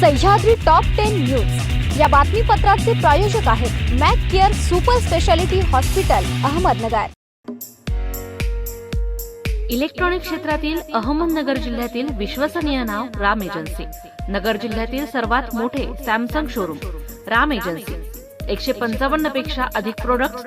Sahyadri top ten news या बातमीपत्राचे प्रायोजक आहेत Mac care super speciality hospital Ahmednagar. Electronic क्षेत्रातील अहमदनगर जिल्ह्यातील विश्वसनीय नाव राम एजन्सी. नगर जिल्ह्यातील सर्वात मोठे सॅमसंग शोरूम राम एजन्सी. एकशे पंचावन्नपेक्षा अधिक प्रोडक्ट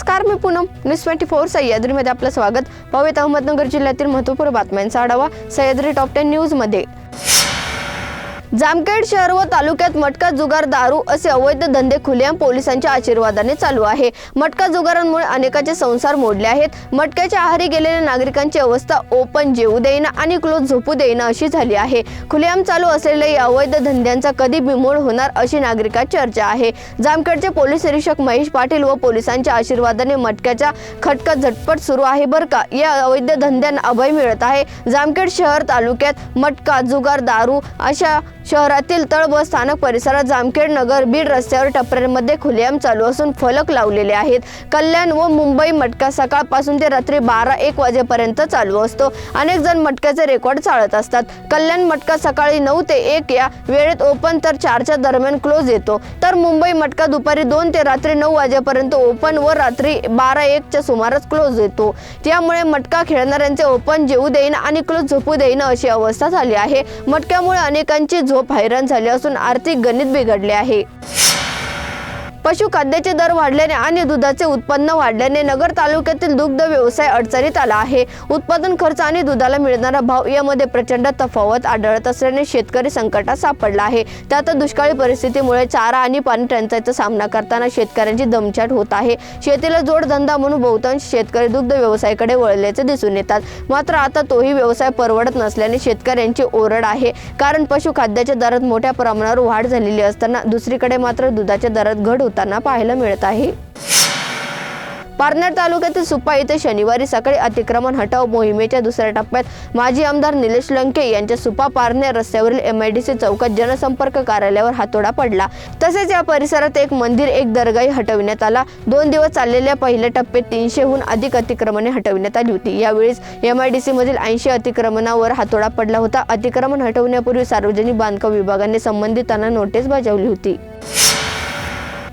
नमस्कार मी पूनम. न्यूज ट्वेंटी फोर सह्याद्रीमध्ये आपलं स्वागत. पाहूयात अहमदनगर जिल्ह्यातील महत्त्वपूर्ण बातम्यांचा आढावा सह्याद्री टॉप टेन न्यूजमध्ये जामखेड शहर व तालुक्यात मटका जुगार दारू असे अवैध धंदे खुलेआम पोलिसांच्या आशीर्वादाने चालू आहे. मटका जुगारांमुळे अनेकांचे संसार मोडले आहेत. मटक्याच्या आहारी गेलेल्या नागरिकांची अवस्था ओपन जेवू देईना आणि क्लोज झोपू देईना अशी झाली आहे. खुलेआम चालू असलेल्या या अवैध धंद्यांचा कधी बिमोड होणार अशी नागरिकात चर्चा आहे. जामखेडचे पोलीस निरीक्षक महेश पाटील व पोलिसांच्या आशीर्वादाने मटक्याच्या खटका झटपट सुरू आहे. बरं का या अवैध धंद्यांना अभय मिळत आहे. जामखेड शहर तालुक्यात मटका जुगार दारू अशा शहरातील तळ स्थानक परिसरात जामखेड नगर बीड रस्त्यावर टपऱ्यांमध्ये खुलेआम चालू असून फलक लावलेले आहेत. कल्याण व मुंबई मटका सकाळपासून ते रात्री बारा एक वाजेपर्यंत चालू असतो. अनेक जण मटक्याचे रेकॉर्ड चाळत असतात. कल्याण मटका सकाळी नऊ ते एक या वेळेत ओपन तर चारच्या दरम्यान क्लोज येतो. तर मुंबई मटका दुपारी दोन ते रात्री नऊ वाजेपर्यंत ओपन व रात्री बारा एकच्या सुमारास क्लोज येतो. त्यामुळे मटका खेळणाऱ्यांचे ओपन जेऊ देईन आणि क्लोज झोपू देईन अशी अवस्था झाली आहे. मटक्यामुळे अनेकांची झोप हैराण झाले असून आर्थिक गणित बिघडले आहे. पशुखाद्याचे दर वाढल्याने आणि दुधाचे उत्पन्न वाढल्याने नगर तालुक्यातील दुग्ध व्यवसाय अडचणीत आला आहे. उत्पादन खर्च आणि दुधाला मिळणारा भाव यामध्ये प्रचंड तफावत आढळत असल्याने शेतकरी संकटात सापडला आहे. त्यात दुष्काळी परिस्थितीमुळे चारा आणि पाणी टंचाईचा सामना करताना शेतकऱ्यांची दमछाट होत आहे. शेतीला जोडधंदा म्हणून बहुतांश शेतकरी दुग्ध व्यवसायाकडे वळल्याचे दिसून येतात. मात्र आता तोही व्यवसाय परवडत नसल्याने शेतकऱ्यांची ओरड आहे. कारण पशुखाद्याच्या दरात मोठ्या प्रमाणावर वाढ झालेली असताना दुसरीकडे मात्र दुधाच्या दरात घट होताना पाहायला मिळत आहे. पारनेर तालुक्यातील सुपा येथे शनिवारी सकाळी अतिक्रमण हटाव मोहिमेच्या दुसऱ्या टप्प्यात माजी आमदार निलेश लंके यांच्या सुपा पारनेर रस्त्यावरील एमआयडीसी चौकात जनसंपर्क कार्यालयावर हातोडा पडला. तसेच या परिसरात एक मंदिर एक दरगाही हटविण्यात आला. दोन दिवस चाललेल्या पहिल्या टप्प्यात तीनशेहून अधिक अतिक्रमणे हटविण्यात आली होती. यावेळीच एमआयडीसी मधील ऐंशी अतिक्रमणावर हातोडा पडला होता. अतिक्रमण हटवण्यापूर्वी सार्वजनिक बांधकाम विभागाने संबंधितांना नोटीस बजावली होती.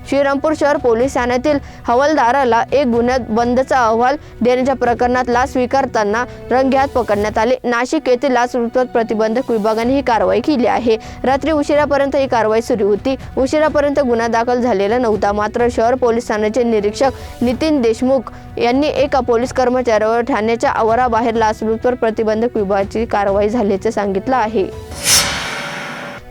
श्रीरामपूर शहर पोलीस ठाण्यातील हवालदाराला एक गुन्ह्यात बंदचा अहवाल देण्याच्या प्रकरणात लाच स्वीकारताना रंगेहात पकडण्यात आले. नाशिक येथील लाच लाचलुचपत प्रतिबंधक विभागाने ही कारवाई केली आहे. रात्री उशिरापर्यंत ही कारवाई सुरू होती. उशिरापर्यंत गुन्हा दाखल झालेला नव्हता. मात्र शहर पोलीस ठाण्याचे निरीक्षक नितीन देशमुख यांनी एका पोलीस कर्मचाऱ्यावर ठाण्याच्या आवाराबाहेर लाचलुचपत प्रतिबंधक विभागाची कारवाई झाल्याचे सांगितलं आहे.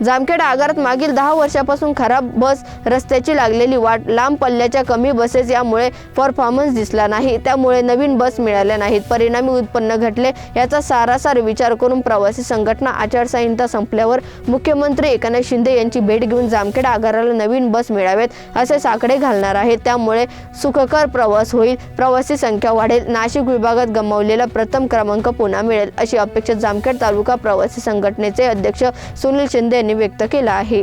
जामखेड आगारात मागील दहा वर्षापासून खराब बस रस्त्याची लागलेली वाट लांब पल्ल्याच्या कमी बसेस यामुळे परफॉर्मन्स दिसला नाही. त्यामुळे नवीन बस मिळाल्या नाहीत. परिणामी उत्पन्न घटले याचा सारासार विचार करून प्रवासी संघटना आचारसंहिता संपल्यावर मुख्यमंत्री एकनाथ शिंदे यांची भेट घेऊन जामखेड आगाराला नवीन बस मिळावेत असे साकडे घालणार आहेत. त्यामुळे सुखकर प्रवास होईल. प्रवासी संख्या वाढेल. नाशिक विभागात गमावलेला प्रथम क्रमांक पुन्हा मिळेल अशी अपेक्षा जामखेड तालुका प्रवासी संघटनेचे अध्यक्ष सुनील शिंदे त्यांनी व्यक्त केला आहे.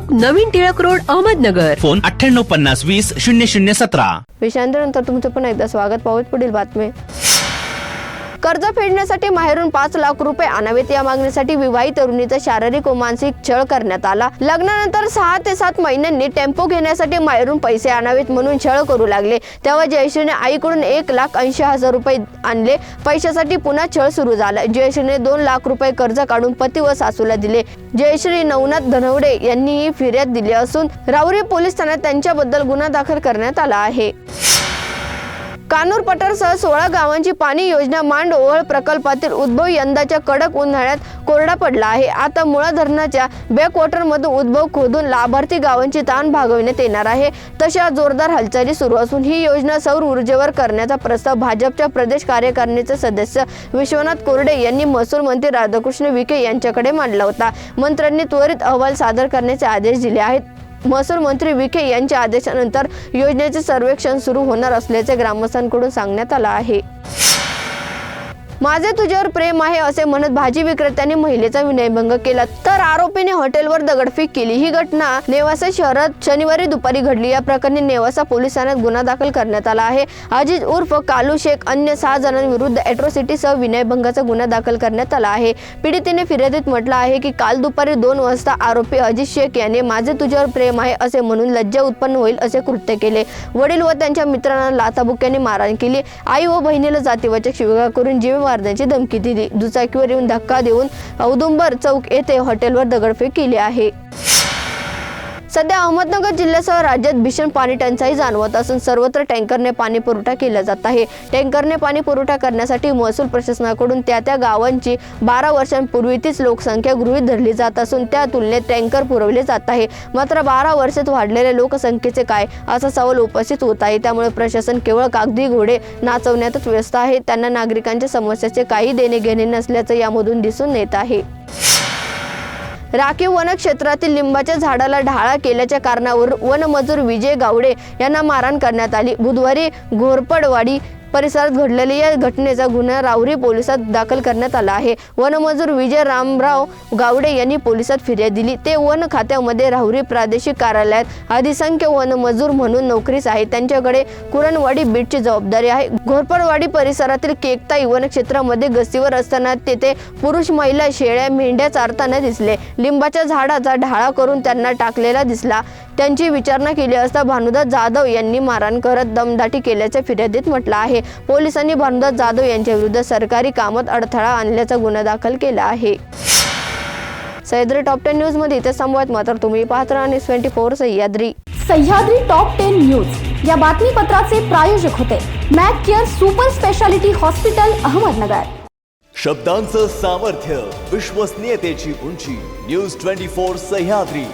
नवीन टिळक रोड अहमदनगर. फोन अठ्ठ्याण्णव पन्नास वीस शून्य शून्य सतरा. विश्रांतीनंतर तुमचं पण एकदा स्वागत. पाहूत पुढील बातमी. कर्ज फेडण्यासाठी माहेरून पाच लाख रुपये आणावेत या मागणीसाठी विवाहित तरुणीचा शारीरिक व मानसिक छळ करण्यात आला. लग्नानंतर सहा ते सात महिन्यांनी टेम्पो घेण्यासाठी माहेरून पैसे आणावेत म्हणून छळ करू लागले. तेव्हा जयश्रीने आईकडून एक लाख ऐंशी हजार रुपये आणले. पैशासाठी पुन्हा छळ सुरू झाला. जयश्रीने दोन लाख रुपये कर्ज काढून पती व सासूला दिले. जयश्री नवनाथ धनवडे यांनी ही फिर्याद दिली असून राऊरी पोलीस ठाण्यात त्यांच्याबद्दल गुन्हा दाखल करण्यात आला आहे. कानूर पठारसह सोळा गावांची पाणी योजना मांड ओहळ प्रकल्पातील उद्भव यंदाच्या कडक उन्हाळ्यात कोरडा पडला आहे. आता मुळा धरणाच्या बॅकवॉटरमधून उद्भव खोदून लाभार्थी गावांची ताण भागविण्यात येणार आहे. तशा जोरदार हालचाली सुरू असून ही योजना सौर ऊर्जेवर करण्याचा प्रस्ताव भाजपच्या प्रदेश कार्यकारिणीचे सदस्य विश्वनाथ कोरडे यांनी महसूल मंत्री राधाकृष्ण विखे यांच्याकडे मांडला होता. मंत्र्यांनी त्वरित अहवाल सादर करण्याचे आदेश दिले आहेत. महसूल मंत्री विखे यांच्या आदेशानंतर योजनेचे सर्वेक्षण सुरू होणार असल्याचे ग्रामस्थांकडून सांगण्यात आलं आहे. माझे तुझ्यावर प्रेम आहे असे म्हणत भाजी विक्रेत्यांनी महिलेचा विनयभंग केला. तर आरोपीने हॉटेलवर दगडफेक केली. ही घटना नेवासा शहरात शनिवारी दुपारी घडली. या प्रकरणी नेवासा पोलीस ठाण्यात गुन्हा दाखल करण्यात आला आहे. अजिज उर्फ कालू शेख अन्य सहा जणांविरुद्ध अॅट्रॉसिटीसह विनयभंगाचा गुन्हा दाखल करण्यात आला आहे. पीडितेने फिर्यादीत म्हटलं आहे की काल दुपारी दोन वाजता आरोपी अजित शेख याने माझे तुझ्यावर प्रेम आहे असे म्हणून लज्जा उत्पन्न होईल असे कृत्य केले. वडील व त्यांच्या मित्रांना लाथाबुक्याने मारहाण केली. आई व बहिणीला जातीवाचक शिवगा करून जीव मारण्याची धमकी दिली. दुचाकीवर येऊन धक्का देऊन औदुंबर चौक येथे हॉटेलवर दगडफेक केली आहे. सध्या अहमदनगर जिल्ह्यासह राज्यात भीषण पाणी टंचाई जाणवत असून सर्वत्र टँकरने पाणी पुरवठा केला जात आहे. टँकरने पाणी पुरवठा करण्यासाठी महसूल प्रशासनाकडून त्या त्या गावांची बारा वर्षांपूर्वीतीच लोकसंख्या गृहीत धरली जात असून त्या तुलनेत टँकर पुरवले जात आहे. मात्र बारा वर्षात वाढलेल्या लोकसंख्येचे काय? असा सवाल उपस्थित होत आहे. त्यामुळे प्रशासन केवळ कागदी घोडे नाचवण्यातच व्यस्त आहे. त्यांना नागरिकांच्या समस्याचे काही देणे घेणे नसल्याचं यामधून दिसून येत आहे. राखीव वन क्षेत्रातील लिंबाच्या झाडाला ढाळा केल्याच्या कारणावर वनमजूर विजय गावडे यांना मारहाण करण्यात आली. बुधवारी घोरपडवाडी परिसरात घडलेल्या या घटनेचा गुन्हा राहुरी पोलिसात दाखल करण्यात आला आहे. वनमजूर विजय रामराव गावडे यांनी पोलिसात फिर्याद दिली. ते वन खात्यामध्ये राहुरी प्रादेशिक कार्यालयात अधिसंख्य वनमजूर म्हणून नोकरीस आहे त्यांच्याकडे कुरणवाडी बीटची जबाबदारी आहे. घोरपडवाडी परिसरातील केकताई वन क्षेत्रामध्ये गस्तीवर असताना तेथे पुरुष महिला शेळ्या मेंढ्या चारताना दिसले. लिंबाच्या झाडाचा ढाळा करून त्यांना टाकलेला दिसला. त्यांची विचारणा केली असता भानुदास जाधव यांनी मारहाण करत दमदाटी केल्याच्या फिर्यादीत म्हटलं आहे. पोलिसांनी भानुदास जाधव यांच्या विरुद्ध सरकारी कामात अडथळा आणल्याचा गुन्हा दाखल केला आहे. सह्याद्री टॉप टेन न्यूजमध्ये इथे संवाद मात्र तुम्ही पाहत राहा news twenty four Sahyadri. Sahyadri top ten news. या बातमीपत्राचे प्रायोजक होते Mac care super speciality hospital Ahmednagar. शब्दांचं सामर्थ्य विश्वसनीयतेची उंची न्यूज ट्वेंटी फोर सह्याद्री.